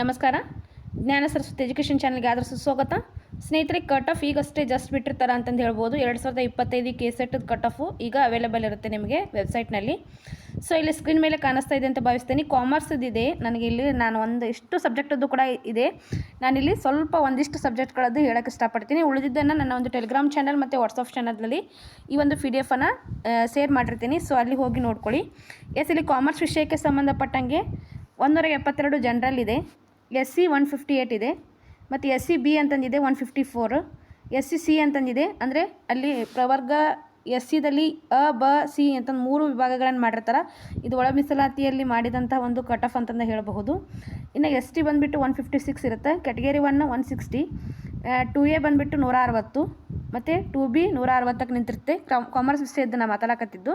ನಮಸ್ಕಾರ. ಜ್ಞಾನ ಸರಸ್ವತಿ ಎಜುಕೇಷನ್ ಚಾನಲ್ಗೆ ಆದರೂ ಸುಸ್ವಾಗತ ಸ್ನೇಹಿತರೆ ಕಟ್ ಆಫ್ ಈಗಷ್ಟೇ ಜಸ್ಟ್ ಬಿಟ್ಟಿರ್ತಾರೆ ಅಂತಂದು ಹೇಳ್ಬೋದು. ಎರಡು ಸಾವಿರದ ಇಪ್ಪತ್ತೈದು ಕೆ ಸೆಟ್ ಕಟ್ ಆಫು ಈಗ ಅವೈಲೇಬಲ್ ಇರುತ್ತೆ ನಿಮಗೆ ವೆಬ್ಸೈಟ್ನಲ್ಲಿ ಸೊ ಇಲ್ಲಿ ಸ್ಕ್ರೀನ್ ಮೇಲೆ ಕಾಣಿಸ್ತಾ ಇದೆ ಅಂತ ಭಾವಿಸ್ತೀನಿ. ಕಾಮರ್ಸ್ದಿದೆ ನನಗೆ ಇಲ್ಲಿ ನಾನು ಒಂದು ಎಷ್ಟು ಸಬ್ಜೆಕ್ಟದ್ದು ಕೂಡ ಇದೆ. ನಾನಿಲ್ಲಿ ಸ್ವಲ್ಪ ಒಂದಿಷ್ಟು ಸಬ್ಜೆಕ್ಟ್ಗಳದ್ದು ಹೇಳೋಕ್ಕೆ ಇಷ್ಟಪಡ್ತೀನಿ. ಉಳಿದಿದ್ದನ್ನು ನನ್ನ ಒಂದು ಟೆಲಿಗ್ರಾಮ್ ಚಾನಲ್ ಮತ್ತು ವಾಟ್ಸಪ್ ಚಾನಲ್ನಲ್ಲಿ ಈ ಒಂದು ಪಿ ಡಿ ಎಫನ್ನು ಶೇರ್ ಮಾಡಿರ್ತೀನಿ. ಸೊ ಅಲ್ಲಿ ಹೋಗಿ ನೋಡ್ಕೊಳ್ಳಿ. ಎಸ್ ಇಲ್ಲಿ ಕಾಮರ್ಸ್ ವಿಷಯಕ್ಕೆ ಸಂಬಂಧಪಟ್ಟಂಗೆ ಒಂದೂರ ಎಪ್ಪತ್ತೆರಡು ಜನರಲ್ ಇದೆ. S C one fifty eight ಇದೆ, ಮತ್ತು S C B ಅಂತಂದಿದೆ one fifty four, S C C ಅಂತಂದಿದೆ ಅಂದರೆ ಅಲ್ಲಿ ಪ್ರವರ್ಗ ಎಸ್ ಸಿದಲ್ಲಿ ಅ, ಬ, ಸಿ ಅಂತ ಮೂರು ವಿಭಾಗಗಳನ್ನು ಮಾಡಿರ್ತಾರೆ. ಇದು ಒಳ ಮೀಸಲಾತಿಯಲ್ಲಿ ಮಾಡಿದಂಥ ಒಂದು ಕಟ್ ಆಫ್ ಅಂತಂದು ಹೇಳಬಹುದು. ಇನ್ನು ಎಸ್ ಟಿ ಬಂದುಬಿಟ್ಟು ಒನ್ ಫಿಫ್ಟಿ ಸಿಕ್ಸ್ ಇರುತ್ತೆ. Category one one sixty two A ಬಂದುಬಿಟ್ಟು ನೂರ ಅರವತ್ತು, ಮತ್ತು ಟು ಬಿ ನೂರ ಅರವತ್ತಕ್ಕೆ ನಿಂತಿರುತ್ತೆ. ಕಾಮರ್ಸ್ ವಿಷಯದ್ದು ನಾನು ಮಾತಾಡಕತ್ತಿದ್ದು.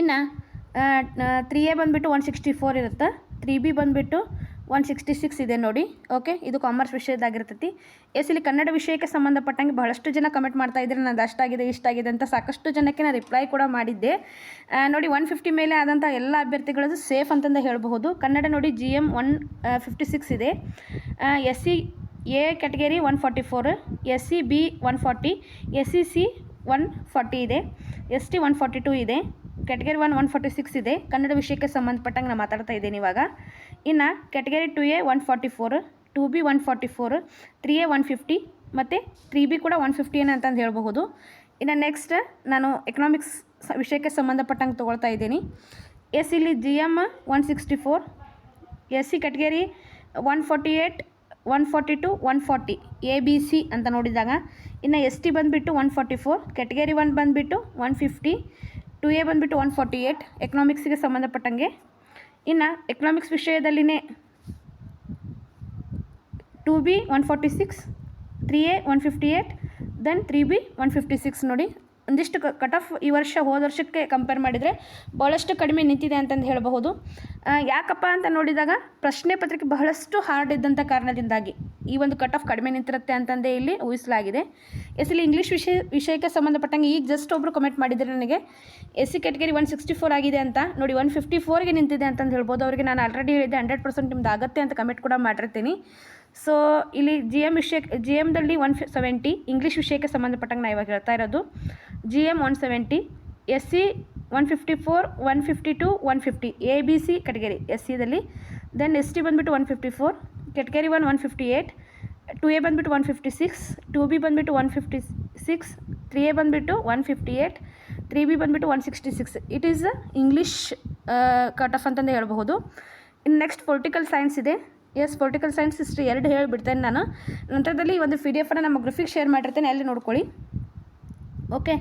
ಇನ್ನು ತ್ರೀ ಎ ಬಂದುಬಿಟ್ಟು ಒನ್ ಸಿಕ್ಸ್ಟಿ ಫೋರ್ ಇರುತ್ತೆ. ತ್ರೀ ಬಿ ಬಂದುಬಿಟ್ಟು ಒನ್ ಸಿಕ್ಸ್ಟಿ ಸಿಕ್ಸ್ ಇದೆ ನೋಡಿ. ಓಕೆ ಇದು ಕಾಮರ್ಸ್ ವಿಷಯದಾಗಿರ್ತೈತಿ ಎಸ್ ಇಲ್ಲಿ ಕನ್ನಡ ವಿಷಯಕ್ಕೆ ಸಂಬಂಧಪಟ್ಟಂಗೆ ಬಹಳಷ್ಟು ಜನ ಕಮೆಂಟ್ ಮಾಡ್ತಾ ಇದ್ದಾರೆ. ನಂದು ಅಷ್ಟಾಗಿದೆ, ಇಷ್ಟಾಗಿದೆ ಅಂತ ಸಾಕಷ್ಟು ಜನಕ್ಕೆ ನಾನು ರಿಪ್ಲೈ ಕೂಡ ಮಾಡಿದ್ದೆ. ನೋಡಿ, ಒನ್ ಫಿಫ್ಟಿ ಮೇಲೆ ಆದಂಥ ಎಲ್ಲ ಅಭ್ಯರ್ಥಿಗಳದ್ದು ಸೇಫ್ ಅಂತಂದ ಹೇಳಬಹುದು. ಕನ್ನಡ ನೋಡಿ G M one fifty six ಇದೆ. S C A category one forty four S C B one forty S C C one forty ಇದೆ. S T one forty two ಇದೆ. Category one one forty six ಇದೆ. ಕನ್ನಡ ವಿಷಯಕ್ಕೆ ಸಂಬಂಧಪಟ್ಟಂಗೆ ನಾನು ಮಾತಾಡ್ತಾ ಇದ್ದೇನೆ ಇವಾಗ. ಇನ್ನು category two A one forty four two B one forty four three A one fifty ಮತ್ತು ತ್ರೀ ಬಿ ಕೂಡ ಒನ್ ಫಿಫ್ಟಿ ಏನು ಅಂತಂದು ಹೇಳಬಹುದು. ಇನ್ನು ನೆಕ್ಸ್ಟ್ ನಾನು ಎಕನಾಮಿಕ್ಸ್ ವಿಷಯಕ್ಕೆ ಸಂಬಂಧಪಟ್ಟಂಗೆ ತೊಗೊಳ್ತಾ ಇದ್ದೀನಿ. ಎಸ್ ಇಲ್ಲಿ G M one sixty four S C category one forty eight one forty two one forty A B C ಅಂತ ನೋಡಿದಾಗ ಇನ್ನು ಎಸ್ ಟಿ ಬಂದುಬಿಟ್ಟು one forty four category one ಬಂದುಬಿಟ್ಟು ಒನ್ ಫಿಫ್ಟಿ ಟು ಎ ಬಂದುಬಿಟ್ಟು one forty eight ಎಕನಾಮಿಕ್ಸಿಗೆ ಸಂಬಂಧಪಟ್ಟಂಗೆ ಇನ್ನು economics ವಿಷಯದಲ್ಲಿನೇ two B one forty six three A one fifty eight then three B one fifty six ನೋಡಿ ಒಂದಿಷ್ಟು cut off ಈ ವರ್ಷ, ಹೋದ ವರ್ಷಕ್ಕೆ ಕಂಪೇರ್ ಮಾಡಿದರೆ ಭಾಳಷ್ಟು ಕಡಿಮೆ ನಿಂತಿದೆ ಅಂತಂದು ಹೇಳಬಹುದು. ಯಾಕಪ್ಪ ಅಂತ ನೋಡಿದಾಗ ಪ್ರಶ್ನೆ ಪತ್ರಿಕೆ ಬಹಳಷ್ಟು ಹಾರ್ಡ್ ಇದ್ದಂಥ ಕಾರಣದಿಂದಾಗಿ ಈ ಒಂದು ಕಟ್ ಆಫ್ ಕಡಿಮೆ ನಿಂತಿರುತ್ತೆ ಅಂತಂದೇ ಇಲ್ಲಿ ಊಹಿಸಲಾಗಿದೆ. ಎಸ್, ಇಲ್ಲಿ ಇಂಗ್ಲೀಷ್ ವಿಷಯ, ವಿಷಯಕ್ಕೆ ಸಂಬಂಧಪಟ್ಟಂಗೆ ಈಗ ಜಸ್ಟ್ ಒಬ್ಬರು ಕಮೆಂಟ್ ಮಾಡಿದರೆ ನನಗೆ S C category one sixty four ಆಗಿದೆ ಅಂತ, ನೋಡಿ ಒನ್ ಫಿಫ್ಟಿ ಫೋರ್ಗೆ ನಿಂತಿದೆ ಅಂತಂದು ಹೇಳ್ಬೋದು. ಅವರಿಗೆ ನಾನು ಆಲ್ರೆಡಿ ಹೇಳಿದ್ದೆ ಹಂಡ್ರೆಡ್ ಪರ್ಸೆಂಟ್ ನಿಮ್ದು ಆಗುತ್ತೆ ಅಂತ ಕಮೆಂಟ್ ಕೂಡ ಮಾಡಿರ್ತೀನಿ. ಸೊ ಇಲ್ಲಿ ಜಿ ಎಂ ವಿಷಯಕ್ಕೆ ಜಿ ಎಮ್ದಲ್ಲಿ ಒನ್ ಫಿ ಸೆವೆಂಟಿ ಇಂಗ್ಲೀಷ್ ವಿಷಯಕ್ಕೆ ಸಂಬಂಧಪಟ್ಟಂಗೆ ನಾ ಇವಾಗ ಹೇಳ್ತಾ ಇರೋದು. G M one seventy S C one fifty four one fifty two one fifty A B C category S ಸಿದಲ್ಲಿ then S T ಬಂದುಬಿಟ್ಟು one fifty four category one one fifty eight two A ಬಂದುಬಿಟ್ಟು one fifty six two B ಬಂದುಬಿಟ್ಟು one fifty six three A ಬಂದುಬಿಟ್ಟು one fifty eight three B ಬಂದುಬಿಟ್ಟು one sixty six it is English cut off ಅಂತಂದು ಹೇಳಬಹುದು. ಇನ್ನು next political science ಇದೆ. Yes political science history ಎರಡು ಹೇಳಿಬಿಡ್ತೇನೆ ನಾನು. ನಂತರದಲ್ಲಿ ಒಂದು ಪಿ ಡಿ ಎಫನ್ನು ನಮ್ಮ ಗ್ರಫಿಕ್ ಶೇರ್ ಮಾಡಿರ್ತೇನೆ, ಅಲ್ಲಿ ನೋಡ್ಕೊಳ್ಳಿ. ಓಕೆ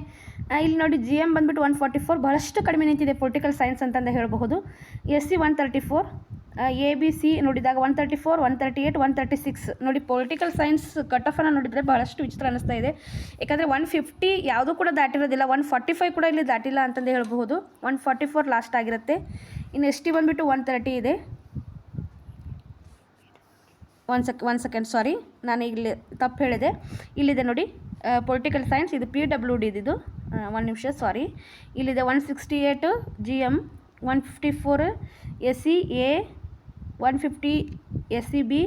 ಇಲ್ಲಿ ನೋಡಿ ಜಿ ಎಂ ಬಂದುಬಿಟ್ಟು ಒನ್ ಫಾರ್ಟಿ ಫೋರ್ ಬಹಳಷ್ಟು ಕಡಿಮೆ ನಿಂತಿದೆ ಪೊಲಿಟಿಕಲ್ ಸೈನ್ಸ್ ಅಂತಂದು ಹೇಳಬಹುದು. S C one thirty four A B C ನೋಡಿದಾಗ one thirty four one thirty eight one thirty six ನೋಡಿ ಪೊಲಿಟಿಕಲ್ ಸೈನ್ಸ್ ಕಟ್ ಆಫನ್ನು ನೋಡಿದರೆ ಬಹಳಷ್ಟು ವಿಚಿತ್ರ ಅನ್ನಿಸ್ತಾ ಇದೆ. ಯಾಕಂದರೆ ಒನ್ ಫಿಫ್ಟಿ ಯಾವುದೂ ಕೂಡ ದಾಟಿರೋದಿಲ್ಲ ಒನ್ ಫಾರ್ಟಿ ಫೈವ್ ಕೂಡ ಇಲ್ಲಿ ದಾಟಿಲ್ಲ ಅಂತಂದು ಹೇಳಬಹುದು. ಒನ್ ಫಾರ್ಟಿ ಫೋರ್ ಲಾಸ್ಟ್ ಆಗಿರುತ್ತೆ. ಇನ್ನು ಎಸ್ ಟಿ ಬಂದುಬಿಟ್ಟು ಒನ್ ತರ್ಟಿ ಇದೆ. One sec one second sorry ನಾನು ಇಲ್ಲಿ ತಪ್ಪು ಹೇಳಿದೆ. ಇಲ್ಲಿದೆ ನೋಡಿ ಪೊಲಿಟಿಕಲ್ ಸೈನ್ಸ್ ಇದು ಪಿ ಡಬ್ಲ್ಯೂ ಡಿ ಇದು. ಒಂದು ನಿಮಿಷ ಸಾರಿ ಇಲ್ಲಿದೆ one sixty eight G M one fifty four S C A one fifty S C B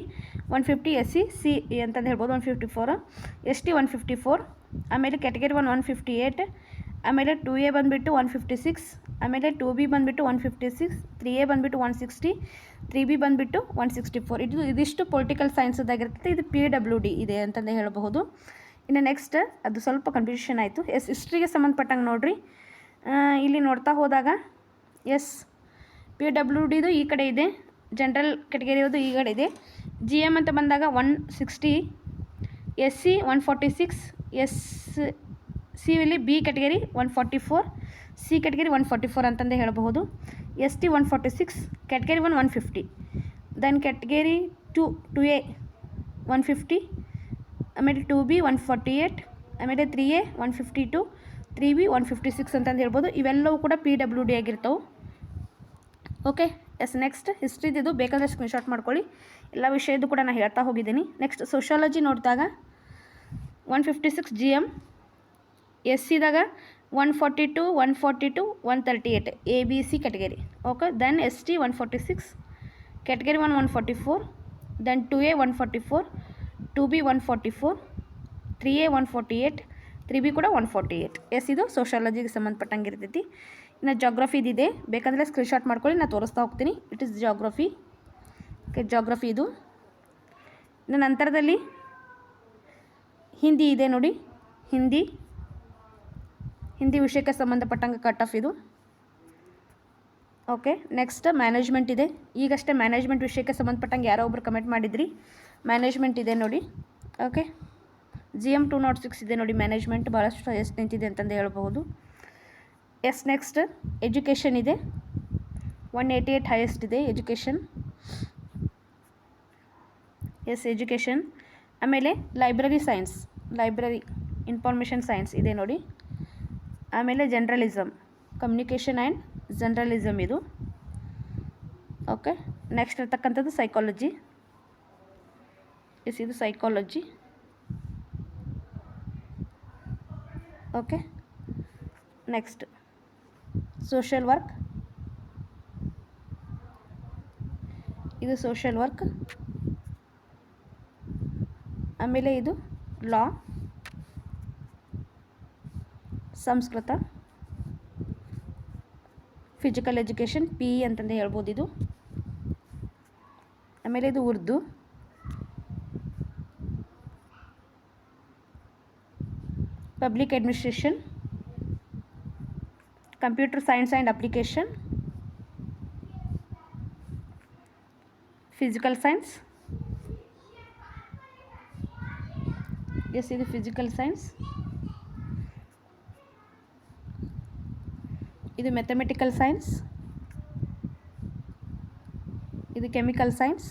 one fifty S C C ಅಂತಂದು ಹೇಳ್ಬೋದು one fifty four S T one fifty four ಆಮೇಲೆ category one one fifty eight ಆಮೇಲೆ to A ಬಂದುಬಿಟ್ಟು one fifty six ಆಮೇಲೆ two B ಬಂದುಬಿಟ್ಟು one fifty six, three A ಬಂದುಬಿಟ್ಟು one sixty, three B ಬಂದುಬಿಟ್ಟು one sixty four. ಇದು ಇದಿಷ್ಟು political ಸೈನ್ಸದಾಗಿರ್ತದೆ ಇದು ಪಿ ಡಬ್ಲ್ಯೂ ಡಿ ಇದೆ ಅಂತಂದು ಹೇಳಬಹುದು. ಇನ್ನು ನೆಕ್ಸ್ಟ್, ಅದು ಸ್ವಲ್ಪ ಕನ್ಫ್ಯೂಷನ್ ಆಯಿತು. ಎಸ್ ಹಿಸ್ಟ್ರಿಗೆ ಸಂಬಂಧಪಟ್ಟಂಗೆ ನೋಡಿರಿ. ಇಲ್ಲಿ ನೋಡ್ತಾ ಹೋದಾಗ, ಎಸ್, ಪಿ ಡಬ್ಲ್ಯೂ ಡಿದು ಈ ಕಡೆ ಇದೆ. ಜನರಲ್ ಕೆಟಗರಿಯದು ಈ ಕಡೆ ಇದೆ. ಜಿ ಎಂ ಅಂತ ಬಂದಾಗ one sixty S C one forty six S C ಇಲ್ಲಿ B category one forty four C category one forty four ಅಂತಂದೇ ಹೇಳಬಹುದು, S T one forty six category one one fifty. Then category two two A one fifty, ಆಮೇಲೆ two B one forty eight ಆಮೇಲೆ three A one fifty two, three B one fifty six ಅಂತಂದು ಹೇಳ್ಬೋದು. ಇವೆಲ್ಲವೂ ಕೂಡ P W D ಆಗಿರ್ತವೆ. Okay, yes next ಹಿಸ್ಟ್ರಿದು ಬೇಕಾದರೆ screenshot ಮಾಡ್ಕೊಳ್ಳಿ. ಎಲ್ಲ ವಿಷಯದ್ದು ಕೂಡ ನಾನು ಹೇಳ್ತಾ ಹೋಗಿದ್ದೀನಿ. ನೆಕ್ಸ್ಟ್ ಸೋಷಾಲಜಿ ನೋಡಿದಾಗ, one fifty six G M, S ಸಿದಾಗ one forty two one forty two one thirty eight A B C category okay then S T one forty six category one one forty four then two A one forty four two B one forty four three A one forty eight three B ಕೂಡ 148 S ಇದು ಸೋಷಾಲಜಿಗೆ ಸಂಬಂಧಪಟ್ಟಂಗೆ ಇರ್ತೈತಿ ಇನ್ನು geography ಇದಿದೆ ಬೇಕಂದರೆ screenshot ಮಾಡ್ಕೊಳ್ಳಿ ನಾನು ತೋರಿಸ್ತಾ ಹೋಗ್ತೀನಿ. It is geography okay geography ಇದು. ಇನ್ನು ನಂತರದಲ್ಲಿ, ಹಿಂದಿ ಇದೆ ನೋಡಿ. ಹಿಂದಿ ಹಿಂದಿ ವಿಷಯಕ್ಕೆ ಸಂಬಂಧಪಟ್ಟಂಗೆ ಕಟ್ ಆಫ್ ಇದು. ಓಕೆ ನೆಕ್ಸ್ಟ್ ಮ್ಯಾನೇಜ್ಮೆಂಟ್ ಇದೆ. ಈಗಷ್ಟೇ ಮ್ಯಾನೇಜ್ಮೆಂಟ್ ವಿಷಯಕ್ಕೆ ಸಂಬಂಧಪಟ್ಟಂಗೆ ಯಾರೋ ಒಬ್ಬರು ಕಮೆಂಟ್ ಮಾಡಿದ್ರಿ. ಮ್ಯಾನೇಜ್ಮೆಂಟ್ ಇದೆ ನೋಡಿ. Okay G M two nought six ಇದೆ ನೋಡಿ ಮ್ಯಾನೇಜ್ಮೆಂಟ್ ಭಾಳಷ್ಟು ಎಷ್ಟು ನಿಂತಿದೆ ಅಂತಂದು ಹೇಳ್ಬೋದು ಎಸ್ ನೆಕ್ಸ್ಟ್ ಎಜುಕೇಷನ್ ಇದೆ. ಒನ್ ಏಯ್ಟಿ ಏಯ್ಟ್ ಹೈಯೆಸ್ಟ್ ಇದೆ ಎಜುಕೇಷನ್ ಎಸ್ ಎಜುಕೇಷನ್ ಆಮೇಲೆ library science library information science ಇದೆ ನೋಡಿ. ಆಮೇಲೆ ಜರ್ನಲಿಸಮ್ ಕಮ್ಯುನಿಕೇಷನ್ ಆ್ಯಂಡ್ ಜರ್ನಲಿಸಮ್ ಇದು. ಓಕೆ ನೆಕ್ಸ್ಟ್ ಇರ್ತಕ್ಕಂಥದ್ದು ಸೈಕಾಲಜಿ ಎಸ್ ಇದು psychology okay next social work ಇದು ಸೋಷಿಯಲ್ ವರ್ಕ್ ಆಮೇಲೆ ಇದು law Sanskrit physical education P E ಅಂತಂದು ಹೇಳ್ಬೋದು ಇದು. ಆಮೇಲೆ ಇದು Urdu. Public administration computer science and application physical science yes ಇದು ಫಿಸಿಕಲ್ ಸೈನ್ಸ್ ಇದು ಮೆಥಮೆಟಿಕಲ್ ಸೈನ್ಸ್ ಇದು ಕೆಮಿಕಲ್ ಸೈನ್ಸ್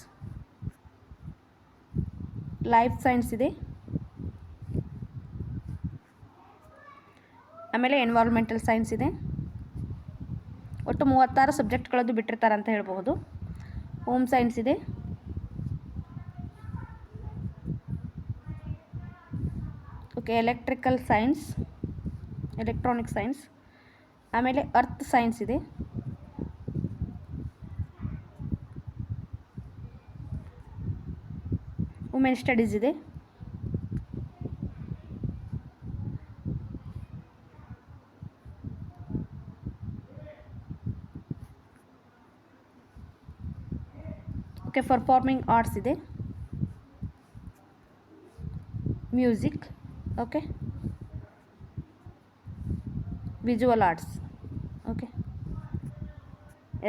ಲೈಫ್ ಸೈನ್ಸ್ ಇದೆ. ಆಮೇಲೆ ಎನ್ವೈರ್ಮೆಂಟಲ್ ಸೈನ್ಸ್ ಇದೆ. ಒಟ್ಟು ಮೂವತ್ತಾರು ಸಬ್ಜೆಕ್ಟ್ಗಳದ್ದು ಬಿಟ್ಟಿರ್ತಾರೆ ಅಂತ ಹೇಳ್ಬೋದು ಹೋಮ್ ಸೈನ್ಸ್ ಇದೆ. Okay electrical science electronic science ಆಮೇಲೆ ಅರ್ಥ್ ಸೈನ್ಸ್ ಇದೆ. ವುಮೆನ್ ಸ್ಟಡೀಸ್ ಇದೆ. ಓಕೆ ಪರ್ಫಾರ್ಮಿಂಗ್ ಆರ್ಟ್ಸ್ ಇದೆ. Music okay visual arts okay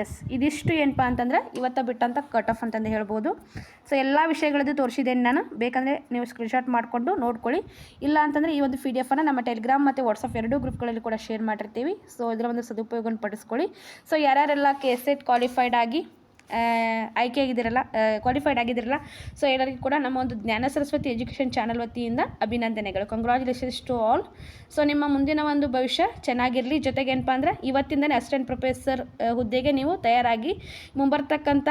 yes ಇದಿಷ್ಟು ಏನಪ್ಪ ಅಂತಂದ್ರೆ ಇವತ್ತ ಬಿಟ್ಟಂಥ ಕಟ್ ಆಫ್ ಅಂತಂದು ಹೇಳ್ಬೋದು. ಸೊ ಎಲ್ಲ ವಿಷಯಗಳದ್ದು ತೋರಿಸಿದ್ದೇನೆ ನಾನು. ಬೇಕಂದರೆ ನೀವು ಸ್ಕ್ರೀನ್ಶಾಟ್ ಮಾಡಿಕೊಂಡು ನೋಡ್ಕೊಳ್ಳಿ. ಇಲ್ಲ ಅಂತಂದರೆ ಈ ಒಂದು ಪಿ ಡಿ ಎಫನ್ನು ನಮ್ಮ ಟೆಲಿಗ್ರಾಮ್ ಮತ್ತು ವಾಟ್ಸಪ್ ಎರಡೂ ಗ್ರೂಪ್ಗಳಲ್ಲಿ ಕೂಡ ಶೇರ್ ಮಾಡಿರ್ತೀವಿ. ಸೊ ಇದರ ಒಂದು ಸದುಪಯೋಗವನ್ನು ಪಡಿಸ್ಕೊಳ್ಳಿ. ಸೊ ಯಾರ್ಯಾರೆಲ್ಲ ಕೆ ಎಸ್ ಕ್ವಾಲಿಫೈಡ್ ಆಗಿ ಆಯ್ಕೆ ಆಗಿದ್ದೀರಲ್ಲ ಕ್ವಾಲಿಫೈಡ್ ಆಗಿದ್ದೀರಲ್ಲ. ಸೊ ಎಲ್ಲರಿಗೂ ಕೂಡ ನಮ್ಮ ಒಂದು ಜ್ಞಾನ ಸರಸ್ವತಿ ಎಜುಕೇಷನ್ ಚಾನಲ್ ವತಿಯಿಂದ ಅಭಿನಂದನೆಗಳು. ಕಂಗ್ರ್ಯಾಚುಲೇಷನ್ಸ್ ಟು ಆಲ್ ಸೊ ನಿಮ್ಮ ಮುಂದಿನ ಒಂದು ಭವಿಷ್ಯ ಚೆನ್ನಾಗಿರಲಿ. ಜೊತೆಗೆ ಏನಪ್ಪ ಅಂದರೆ ಇವತ್ತಿಂದನೇ ಅಸಿಸ್ಟೆಂಟ್ ಪ್ರೊಫೆಸರ್ ಹುದ್ದೆಗೆ ನೀವು ತಯಾರಾಗಿ ಮುಂಬರ್ತಕ್ಕಂಥ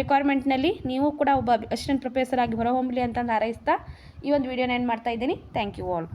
ರಿಕ್ವೈರ್ಮೆಂಟ್ನಲ್ಲಿ ನೀವು ಕೂಡ ಒಬ್ಬ ಅಸಿಸ್ಟೆಂಟ್ ಪ್ರೊಫೆಸರ್ ಆಗಿ ಹೊರಹೊಮ್ಮಲಿ ಅಂತಂದು ಹಾರೈಸ್ತಾ ಈ ಒಂದು ವಿಡಿಯೋನ ಏನು ಮಾಡ್ತಾ ಇದ್ದೀನಿ. Thank you all